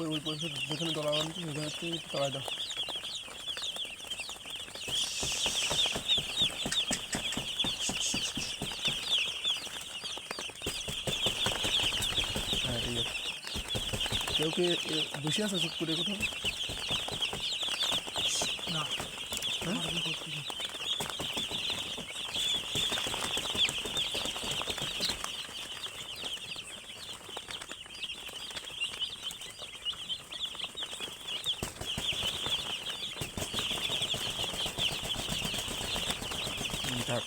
ওই ওই পয়সা যেখানে তলা বানাচ্ছি সেখানে একটু তলায় দাও কেউ কি বসে আছে চুপ করে কোথাও না হ্যাঁ? আমার কি করতেছি? হুম, থাক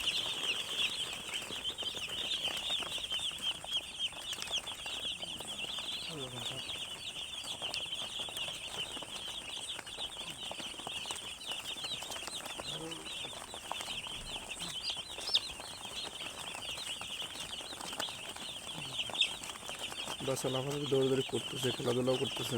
বাচ্চা লাফালাফি দৌড়াদৌড়ি করতেছে খেলাধুলাও করতেছে।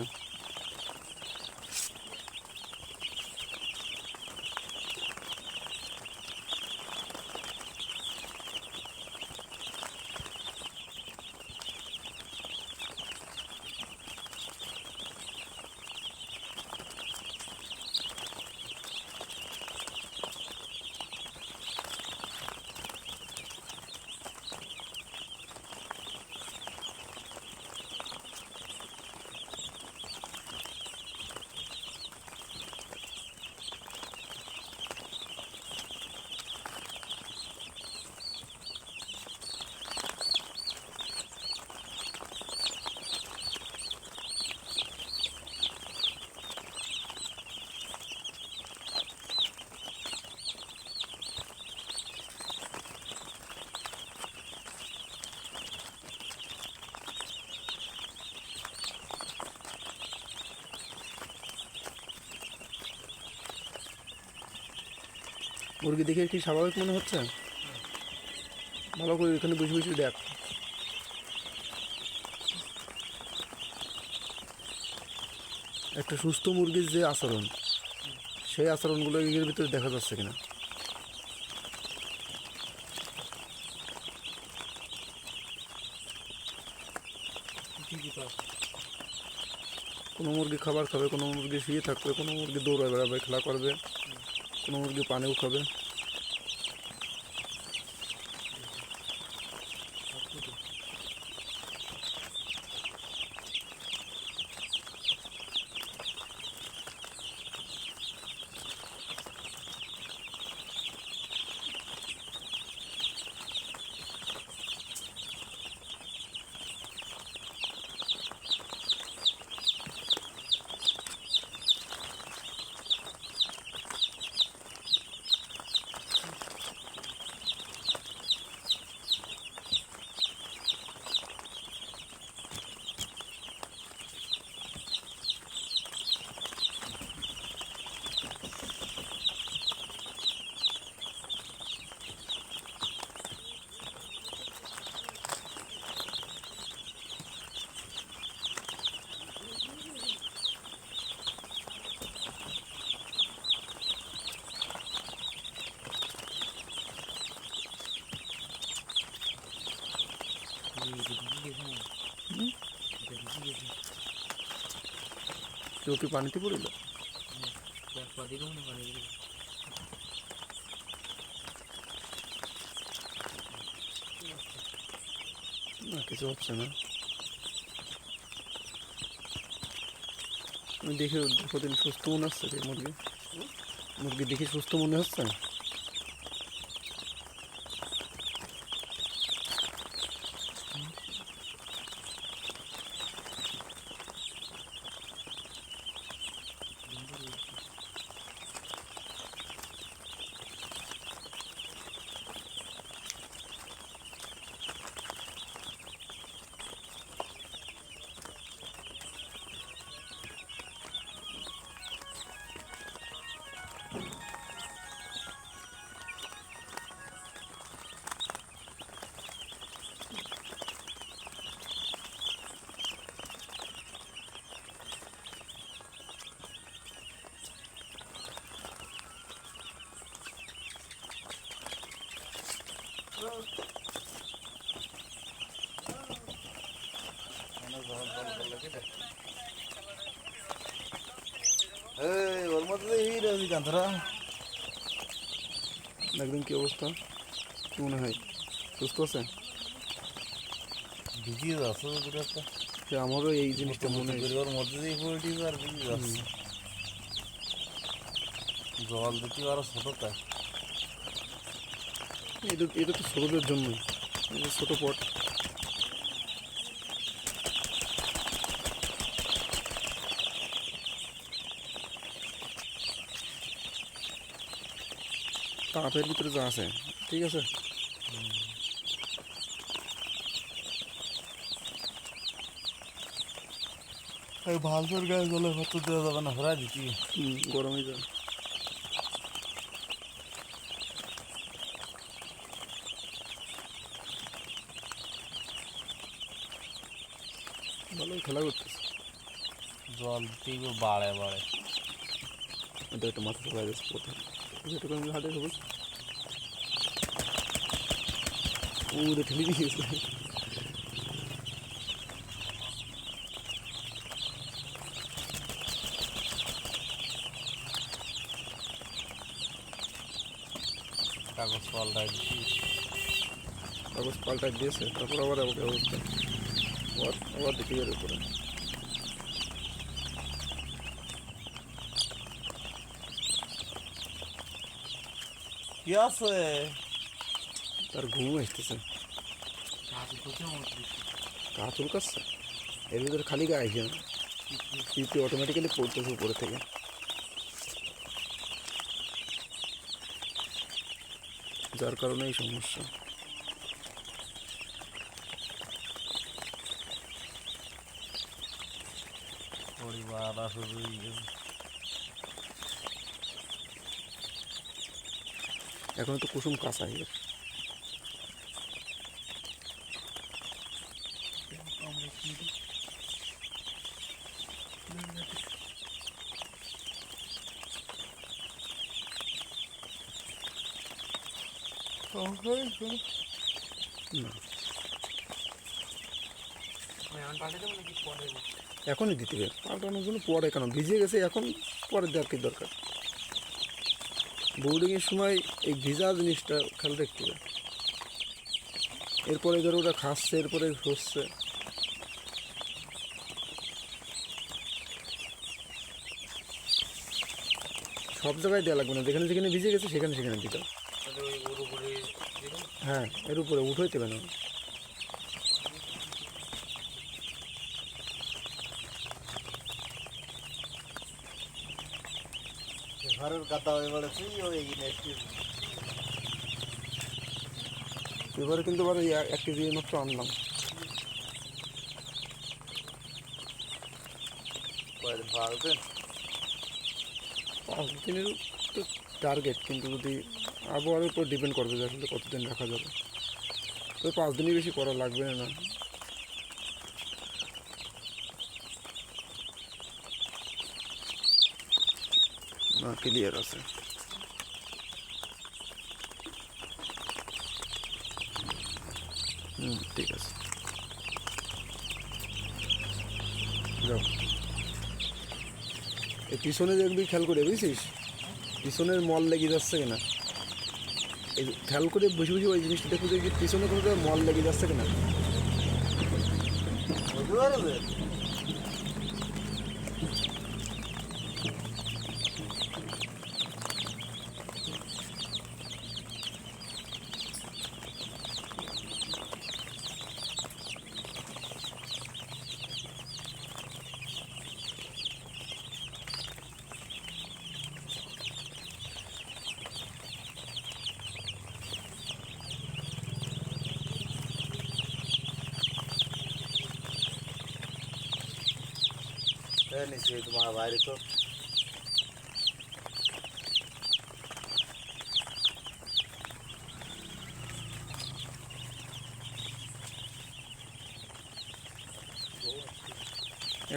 মুরগি দেখে কি স্বাভাবিক মনে হচ্ছে? ভালো করে এখানে বসে বসে দেখ। একটা সুস্থ মুরগির যে আচরণ, সেই আচরণগুলো এর ভিতরে দেখা যাচ্ছে কিনা? কোনো মুরগি খাবার খাবে, কোনো মুরগি শুয়ে থাকবে, কোনো মুরগি দৌড়ে বেড়াবে খেলা করবে, কোনো মুরগি পানিও খাবে সবকিছু। এই যে ঢুকে গেছে না? হুম? এটা ঢুকে গেছে। কেউ কি পানিতে পড়িল এক পা দিলেও না পানি দিলে। না কিছু হচ্ছে না আমি দেখে কতদিন সুস্থ মনে হচ্ছে রে মুরগি মুরগি দেখে সুস্থ মনে হচ্ছে তো হিরো একদিন কি অবস্থা। কি মনে হয়? সুস্থ আছে? ভিজিয়ে যাচ্ছে তো একটা। আমারও এই জিনিসটা মনে ওর মধ্যে দিয়ে পোলট্রি আর ভিজিয়ে যাচ্ছে। জল দিতে আরও ছোট তাই এটা এটা তো ছোটদের জন্যই। ছোট পট। তাপের ভিতরে যা আছে ঠিক আছে? এই ভালসোর গায়ে জলে ভাত দেওয়া যাবে না দিতি হুম, গরমে যা ভালোই খেলা করতেছে। জল গো বাড়ে বাড়ে। এটা একটা মাথা চলে গেছে প্রথম। আমি হাতে সবুজ ও রে ঠেলে দিয়েছে কাগজ পাল্টাই দিয়েছে, তারপর আবার আমাকে অবস্থা। আবার দেখে যাবে কি আছে তার ঘুম আসতেছে গা চুলকাচ্ছে এর ভিতরে খালি গায়ে আসে না পিপি অটোমেটিক্যালি পড়তেছে উপরে থেকে যার কারণে এই সমস্যা পরিবার শুরু হয়ে গেছে এখন তো কুসুম কাঁচা এর না এখন পাঠাতে মানে কি পরে এখনই দিতে হবে পাল্টানোর জন্য পরে কেন ভিজে গেছে এখন পরে দেওয়ার কি দরকার বোর্ডিংয়ের সময় এই ভিজা জিনিসটা খেয়াল রাখতে হবে। এরপরে ধরো ওটা খাচ্ছে এরপরে হচ্ছে। সব জায়গায় দেওয়া লাগবে না যেখানে যেখানে ভিজে গেছে সেখানে সেখানে দিতে হ্যাঁ এর উপরে উঠোই পারে না। ঘরের কাদা হয়ে পড়েছি ওই এবারে কিন্তু এই এক কেজি মাত্র আনলাম। পাঁচ দিনের তো টার্গেট কিন্তু যদি আবহাওয়ার উপর ডিপেন্ড করবে যে আসলে কতদিন রাখা যাবে। তো পাঁচ দিনই বেশি করা লাগবে না। ক্লিয়ার আছে। হুম, ঠিক আছে। এই পিছনে দেখবি খেয়াল করে বুঝছিস? পিছনের মল লেগে যাচ্ছে কিনা? এই খেয়াল করে বসে বসে ওই জিনিসটা দেখবি দেখবি পিছনে কোনো মল লেগে যাচ্ছে কিনা? বুঝতে পারবে নিশ্চয়ই তোমার বাইরে তো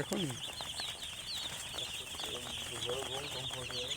এখন বড় বোন কম পড়ে